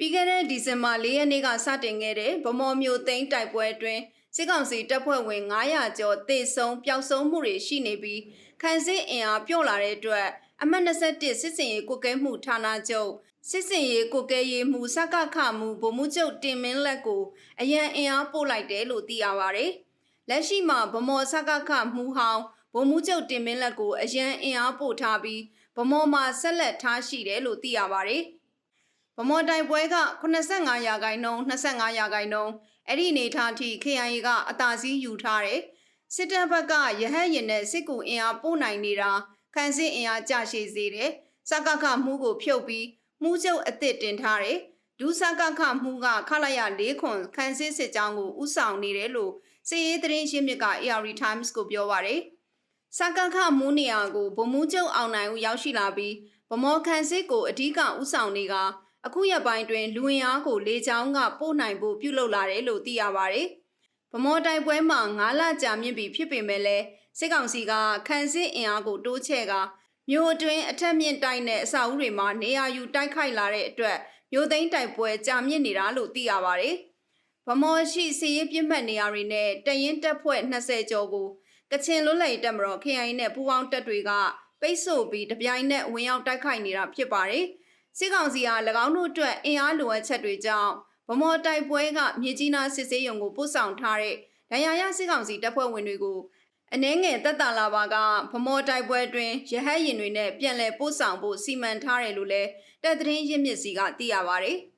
ပြီးခဲ့တဲ့ဒီဇင်ဘာ၄ရက်နေ့ကစတင်ခဲ့တဲ့ဗမော်မျိုးသိန်းတိုက်ပွဲအတွင်းစစ်ကောင်စီတပ်ဖွဲ့ဝင်900ကျော်တေဆုံးပျောက်ဆုံးမှုတွေရှိနေပြီးခန်းစစ်အင်အားပြော့လာတဲ့အတွက်အမှတ်21စစ်စင်ရေးကုကဲမှုဌာနချုပ်စစ်စင်ရေးကုကဲရေးမှုစကခမှုဗိုလ်မှူးချုပ်တင်မင်းလက်ကိုအရန်အင်အားပို့လိုက်တယ်လို့သိရပါတယ်။လက်ရှိမှာဗမော်စကခမှုဟောင်းဗိုလ်မှူးချုပ်တင်မင်းလက်ကိုအရန်အင်အားပို့ထားပြီးဗမော်မှာဆက်လက်ထားရှိတယ်လို့သိရပါတယ်။ ဗမော်တိုင်ပွဲက85ရာခိုင်နှုန်း25ရာခိုင်နှုန်းအဲ့ဒီအနေထားထိ KIA ကအသာစီးယူထားတယ်စစ်တပ်ဘက်ကရဟတ်ရင်နဲ့စစ်ကူအင်အားပို့နိုင်နေတာခန်းစစ်အင်အားကြရှိစေတယ်စကခမှုကိုဖြုတ်ပြီးမှုချုပ်အစ်စ်တင်ထားတယ်ဒူးစကခမှုကခလာရ၄ခွန်ခန်းစစ်စစ်ကြောင်းကိုဥဆောင်နေတယ်လို့စစ်ရေးသတင်းရှင်းမြစ်က AR Times ကိုပြောပါတယ်စကခမူးနေရာကိုဗမူးကျုံအောင်နိုင်ဦးရောက်ရှိလာပြီးဗမော်ခန်စစ်ကိုအဓိကဥဆောင်နေက အခုရက်ပိုင်းတွင်လူဝင်အားကိုလေချောင်းကပို့နိုင်ဖို့ပြုလုပ်လာတယ်လို့သိရပါတယ်။ဗမော်တိုင်ပွဲမှာ9လကြာမြင့်ပြီဖြစ်ပေမဲ့လည်းစစ်ကောင်စီကခန်စစ်အင်အားကိုတိုးချဲ့ကမြို့အတွင်းအထက်မြင့်တိုက်တဲ့အဆောက်အဦတွေမှာနေရာယူတိုက်ခိုက်လာတဲ့အတွက်မြို့သိမ်းတိုက်ပွဲကြာမြင့်နေတာလို့သိရပါတယ်။ဗမော်ရှိစီရေးပြစ်မှတ်နေရာတွေနဲ့တရင်တက်ဖွဲ့20ကျော်ကိုကချင်လွတ်လပ်ရေးတပ်မတော် KIA နဲ့ပူးပေါင်းတပ်တွေကပိတ်ဆို့ပြီးတပြိုင်နက်ဝင်ရောက်တိုက်ခိုက်နေတာဖြစ်ပါတယ်။ စစ်ကောင်စီက၎င်းတို့အတွက်အင်အားလိုအပ်ချက်တွေကြောင့်ဗမော်တိုက်ပွဲကမြေကြီးနားစစ်စေးရုံကိုပို့ဆောင်ထားတဲ့ဒဏ်ရာရစစ်ကောင်စီတပ်ဖွဲ့ဝင်တွေကိုအနှဲငယ်တက်တာလာပါကဗမော်တိုက်ပွဲအတွင်းရဟတ်ရင်တွေနဲ့ပြန်လည်ပို့ဆောင်ဖို့စီမံထားတယ်လို့လည်းတပ်သတင်းရင်းမြစ်စီကသိရပါတယ်။